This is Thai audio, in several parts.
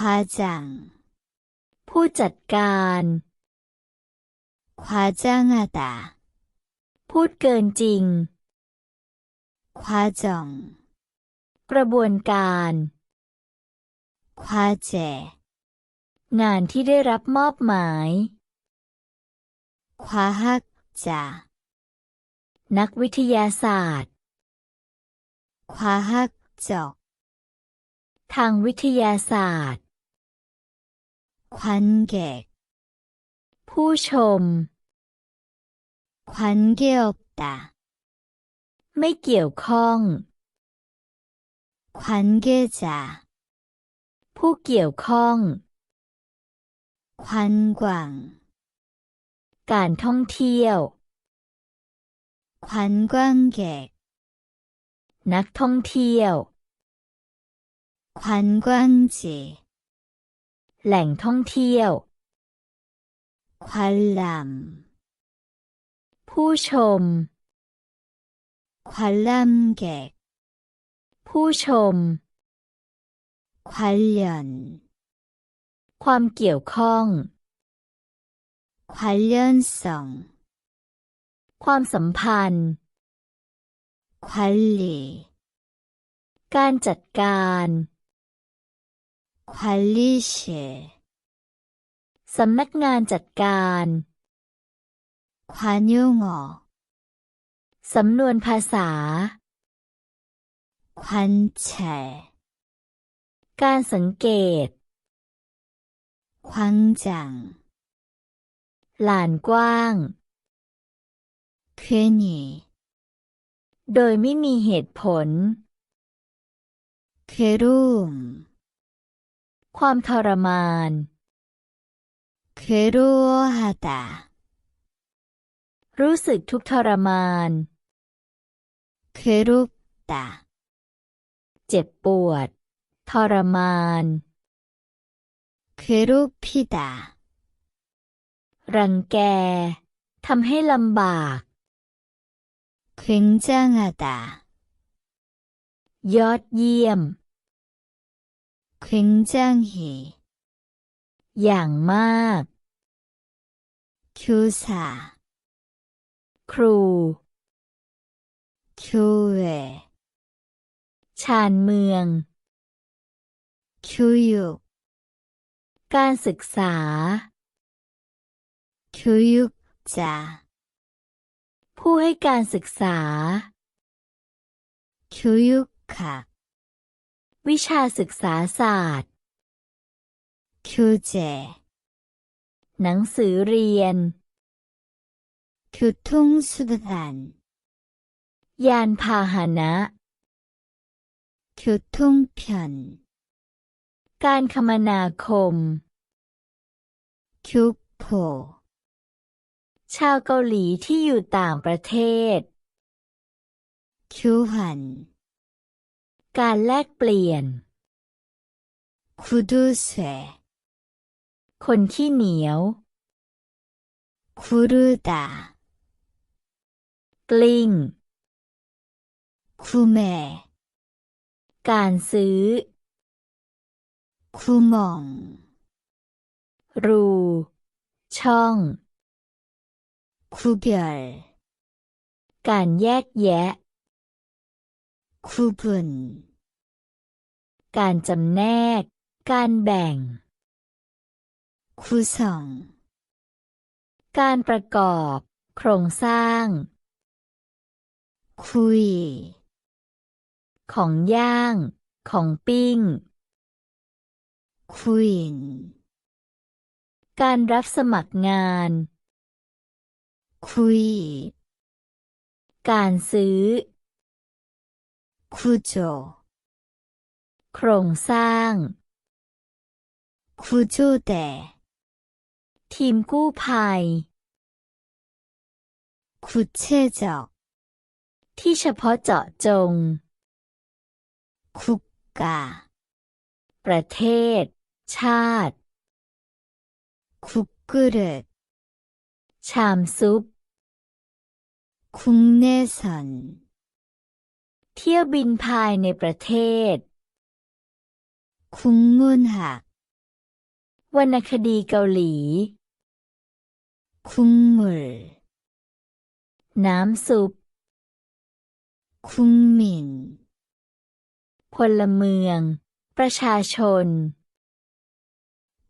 과장, ผู้จัดการ 과장하다, พูดเกินจริง 과정, กระบวนการ 과제, งานที่ได้รับมอบหมาย 과학자, นักวิทยาศาสตร์ 과학적, ทางวิทยาศาสตร์ 관객, ผู้ชม 관계없다, ไม่เกี่ยวข้อง 관계자, ผู้เกี่ยวข้อง 관광, การท่องเที่ยว 관광객, นักท่องเที่ยว 관광지, แหล่งท่องเที่ยวควันลัผู้ชมควันลำแกกผู้ชมควันหลันความเกี่ยวข้องควันเลื่นสองความสัมพันธ์ควันหลีการจัดการ 관리실, สำนักงานจัดการ 관용어, สำนวนภาษา 관찰, การสังเกต 광장, ลานกว้าง 괜히, โดยไม่มีเหตุผล 괴로움, ความทรมาน 괴로워하다, รู้สึกทุกข์ทรมาน 괴롭다, เจ็บปวด ทรมาน 괴롭히다, รังแก ทำให้ลำบาก 굉장하다, ยอดเยี่ยม 굉장히, อย่างมาก 교사, ครู 교회, ชานเมือง 교육, การศึกษา 교육자, ผู้ให้การศึกษา 교육학, วิชาศึกษาศาสตร์ 교재, หนังสือเรียน 교통수단, ยานพาหนะ 교통편, การคมนาคม 교포, ชาวเกาหลีที่อยู่ต่างประเทศ 교환, การแลกเปลี่ยนคุดูเซคนที่เหนียวคุรุดากลิ้งคุเมการซื้อคุมองรูช่องคุเบลการแยกแยะ 구분, การจำแนก การแบ่ง 구성, การประกอบ โครงสร้าง 구이, ของย่าง ของปิ้ง 구인, การรับสมัครงาน 구입, การซื้อ 구조, โครงสร้าง 구조대, ทีมกู้ภัย 구체적, ที่เฉพาะเจาะจง 국가, ประเทศ ชาติ 국그릇, ชามซุป 국내선, เที่ยวบินภายในประเทศ คุ้งงุนหักวรรณคดีเกาหลี คุ้งมือน้ำซุป คุ้งมินพลเมือง ประชาชน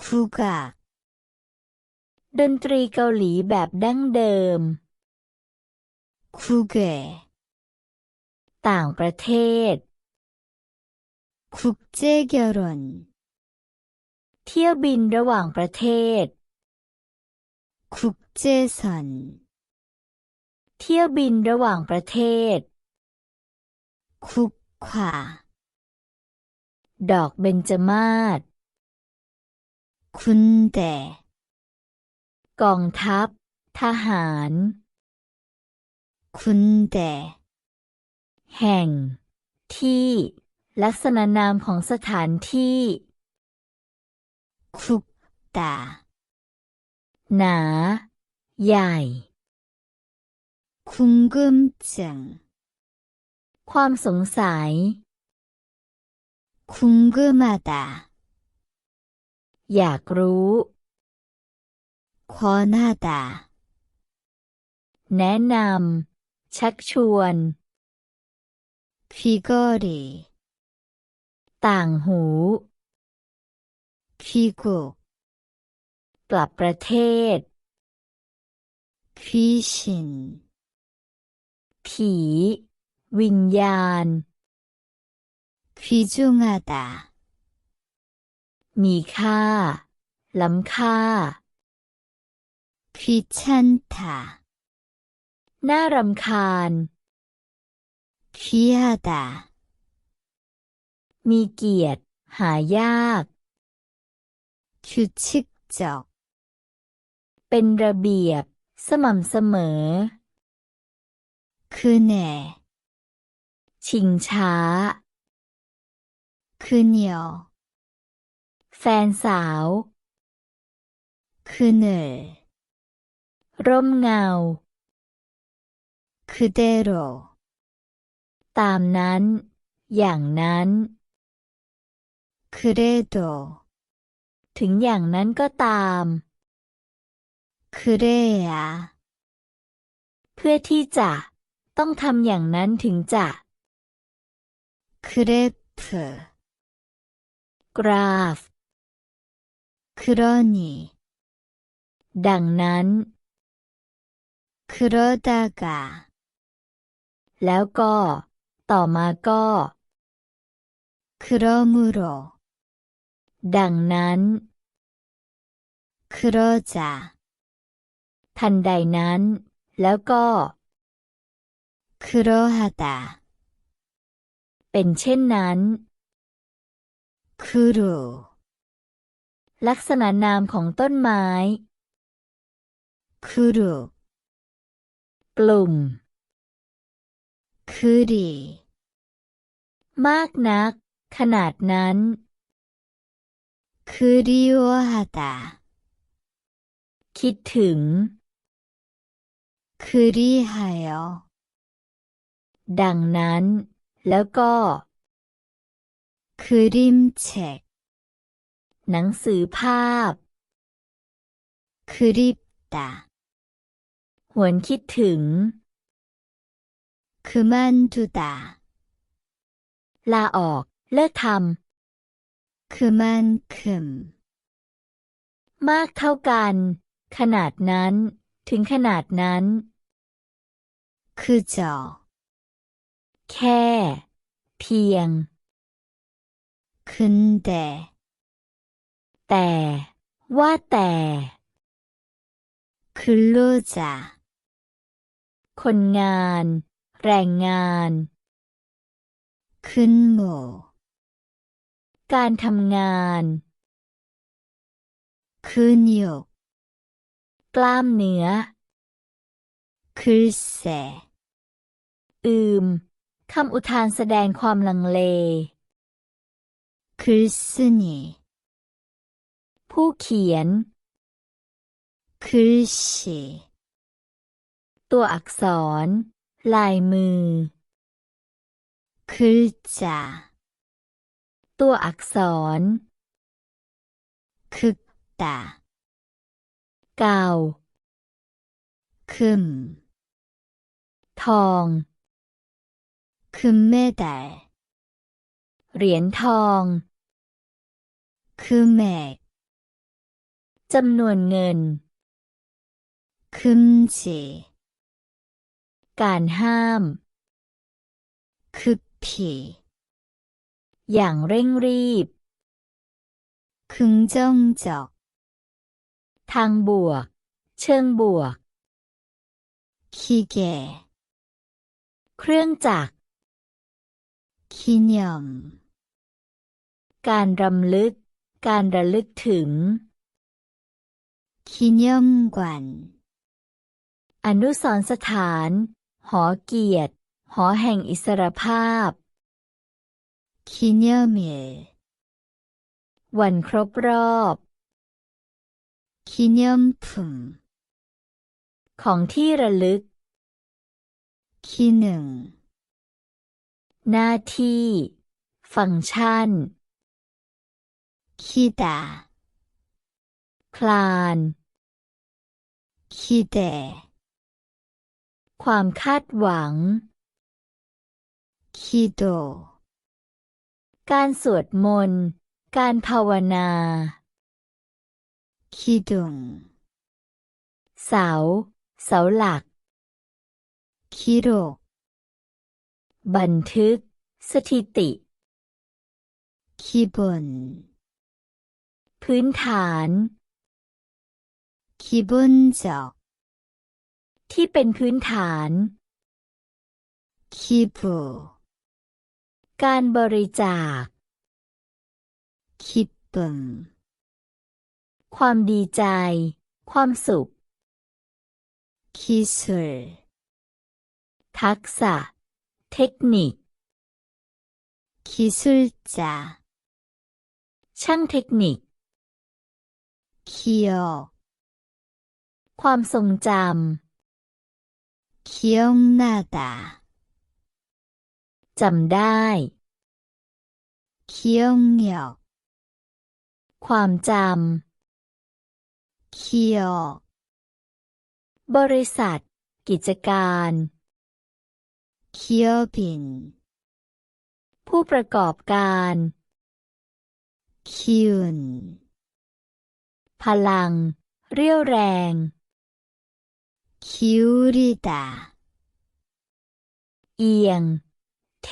คูกะดนตรีเกาหลีแบบดั้งเดิม คูเกะ ต่างประเทศ 국제결혼, เที่ยวบินระหว่างประเทศ 국제선, เที่ยวบินระหว่างประเทศ 국화, ดอกเบญจมาศ 군대, กองทัพ ทหาร 군대, แ แห่ง ที่ ลักษณะนามของสถานที่คลุกตาหนา ใหญ่คุ้งกึมจังความสงสัยคุ้งกึมาตาอยากรู้ขอหน้าตาแนะนำชักชวน 귀걸이, ต่างหู 귀국, กลับประเทศ 귀신, ผี วิญญาณ 귀중하다, มีค่า ล้ำค่า 귀찮다, น่ารำคาญ 귀하다, มีเกียรติ หายาก 규칙적, เป็นระเบียบ สม่ำเสมอ 그네, ชิงช้า 그녀, แฟนสาว 그늘, ร่มเงา 그대로, ตามนั้น อย่างนั้น 그래도, ถึงอย่างนั้นก็ตาม 그래야, เพื่อที่จะ ต้องทำอย่างนั้นถึงจะ 그래프, กราฟ 그러니, ดังนั้น 그러다가, แล้วก็ ต่อมาก็ 그러므로, ดังนั้น 그러자, ทันใดนั้น แล้วก็ 그러하다, เป็นเช่นนั้น 그루, ลักษณะนามของต้นไม้ 그룹, กลุ่ม คือดี มากนัก ขนาดนั้นคือดีโอฮาตาคิดถึงคือดีไฮอดังนั้น แล้วก็คือริมเช็คหนังสือภาพคือริบตาหวนคิดถึง 그만두다, ลาออก เลิกท 그만큼, ำ มากเท่ากัน ขนาดนั้น ถึงขนาดนั้น 그저, แค่ เพียง 근데, แต่ ว่าแต่ 근로자, คนงาน แรงงานขึ้นโมการทำงานขึ้นยกกล้ามเนื้อคือแสอืมคำอุทานแสดงความลังเลคือสนีผู้เขียนคือชีตัวอักษร ลายมือ คือจ่าตัวอักษร คึกตาเก่าขึ้นทองคึ้นเมแต่เหรียญทอง คือแม่จำนวนเงินคึ้นเจ การห้าม 급히, อย่างเร่งรีบ 긍정적, ทางบวก เชิงบวก 기계, เครื่องจักร 기념, การรำลึก การระลึกถึง 기념관, อนุสรณ์สถาน หอเกียรติ หอแห่งอิสรภาพคิเนียมิลวันครบรอบคิเนียมพุมของที่ระลึกคิหนึ่งหน้าที่ ฟังก์ชันคิดาคลานคิเด ความคาดหวังคิโดการสวดมนต์ การภาวนาคิดุงเสา เสาหลักคิโรบันทึก สถิติคีบนพื้นฐานคีบนจอก ที่เป็นพื้นฐาน kipu การบริจาค kippum ความดีใจ ความสุข kisul ทักษะ เทคนิค kisulja ช่างเทคนิค kiyo ความทรงจำ 기억나다, ำ จำได้ 기억력, ความจ 기업, ำ บริษัท กิจการ 기업인, ผู้ประกอบการ 기운, พลัง เรี่ยวแรง 기울이다, เอียง เท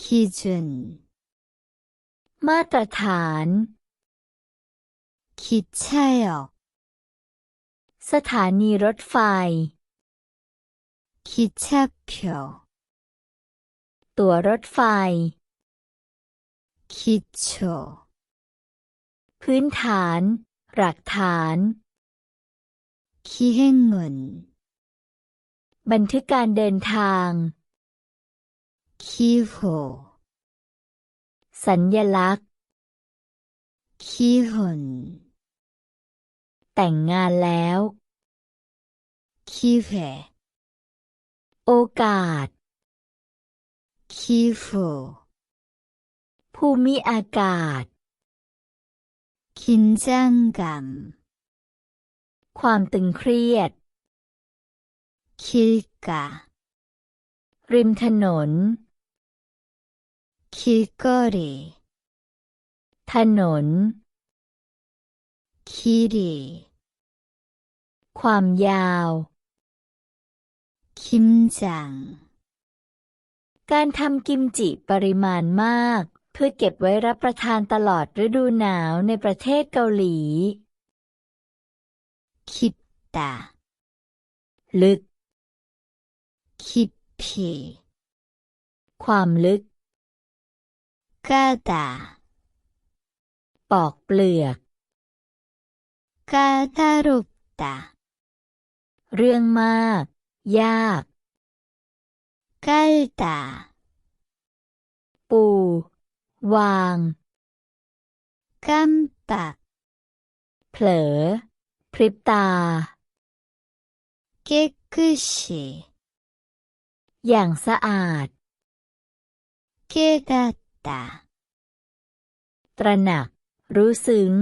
기준, มาตรฐาน 기차역, สถานีรถไฟ 기차표, ตั๋วรถไฟ 기초, พื้นฐาน หลักฐาน 기행문, บันทึกการเดินทาง 기호, สัญญลักษณ์ 기혼, แต่งงานแล้ว 기회, โอกาส 기후, ภูมิอากาศ 긴장감, ความตึงเครียด คิกะริมถนน คิกอรีถนน คิรีความยาว คิมจัง การทำกิมจิปริมาณมาก เพื่อเก็บไว้รับประทานตลอดฤดูหนาวในประเทศเกาหลี 깊다, ลึก 깊이, ความลึก 까다, ปอกเปลือก 까다롭다, เรื่องมาก ยาก 깔다, ปู วาง 깜빡, เผลอ พริบตา เก็กุชิอย่างสะอาด เกกัตตาตระหนัก รู้ซึ้ง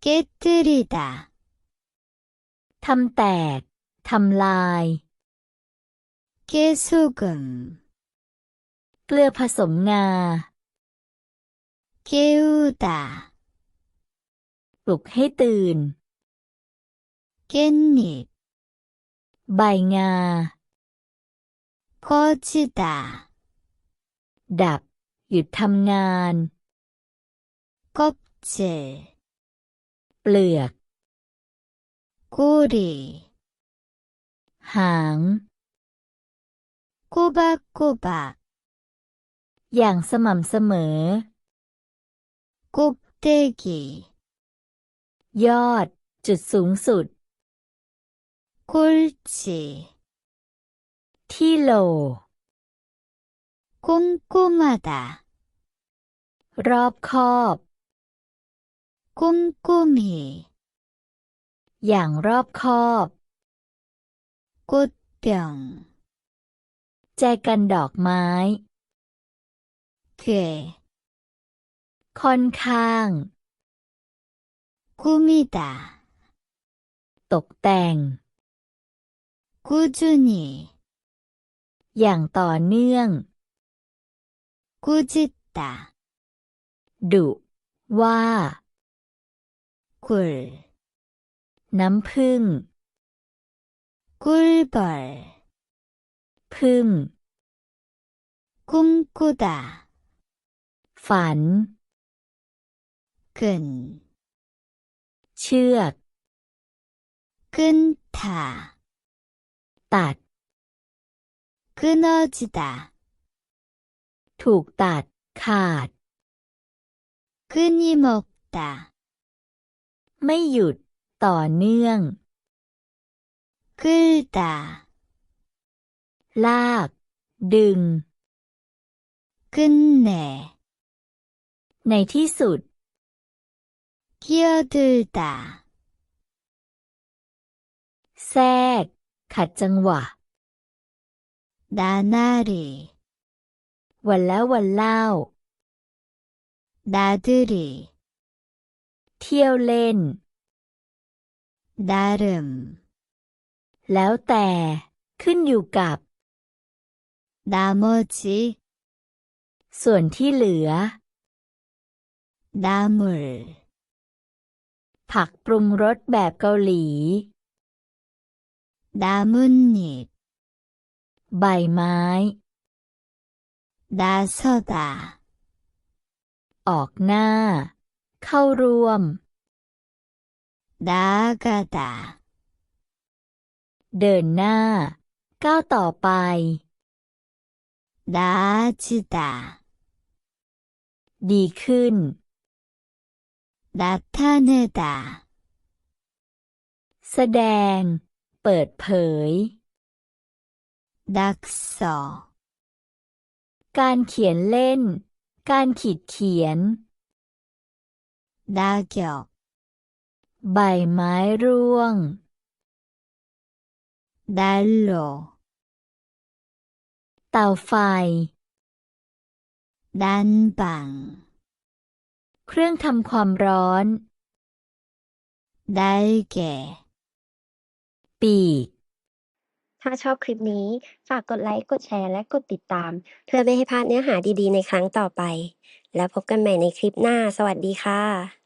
เกตุริตาทำแตก ทำลาย เกสุกุมเกลือผสมงา เกอูดา ปลุกให้ตื่น เกนนิบใบงาโคจิดาดับ หยุดทำงานกบเจเปลือกกูรีหางกูบะกูบะอย่างสม่ำเสมอกุบเตกี ยอด จุดสูงสุดกุลจีที่โลกุ้งกุมาดารอบคอบกุ้งกุมีอย่างรอบคอบกุดเปียงแจกันดอกไม้เกค่อนข้าง 꾸미다, ตกแต่ง 꾸준히, อย่างต่อเนื่อง 꾸짖다, ดุ ว่า 꿀, น้ำพึ่ง 꿀벌, พึ่ง 꿈꾸다, ฝัน 끈, เชือก 끈타, ตัด 끊어지다, ถูกตัด ขาด 끊임없다, ไม่หยุด ต่อเนื่อง 끌다, ลาก ดึง 끝내, ในที่สุด 끼어들다, แทรก ขัดจังหวะ 나날이, วันแล้ววันเล่า 나들이, เที่ยวเล่น 나름, แล้วแต่ ขึ้นอยู่กับ 나머지, ส่วนที่เหลือ 나물, ผักปรุงรสแบบเกาหลีดามุนนิดใบไม้ดาโซดาออกหน้า เข้ารวมดากาดาเดินหน้า ก้าวต่อไปดาจิดาดีขึ้น 나타내다, แสดง เปิดเผย 낙서, การเขียนเล่น การขีดเขียน 낙엽, ใบไม้ร่วง 난로, เตาไฟ 난방, เครื่องทำความร้อน ได้แก่,ปีก ถ้าชอบคลิปนี้ ฝากกดไลค์ กดแชร์ และกดติดตาม เพื่อไม่ให้พลาดเนื้อหาดีๆ ในครั้งต่อไป แล้วพบกันใหม่ในคลิปหน้า สวัสดีค่ะ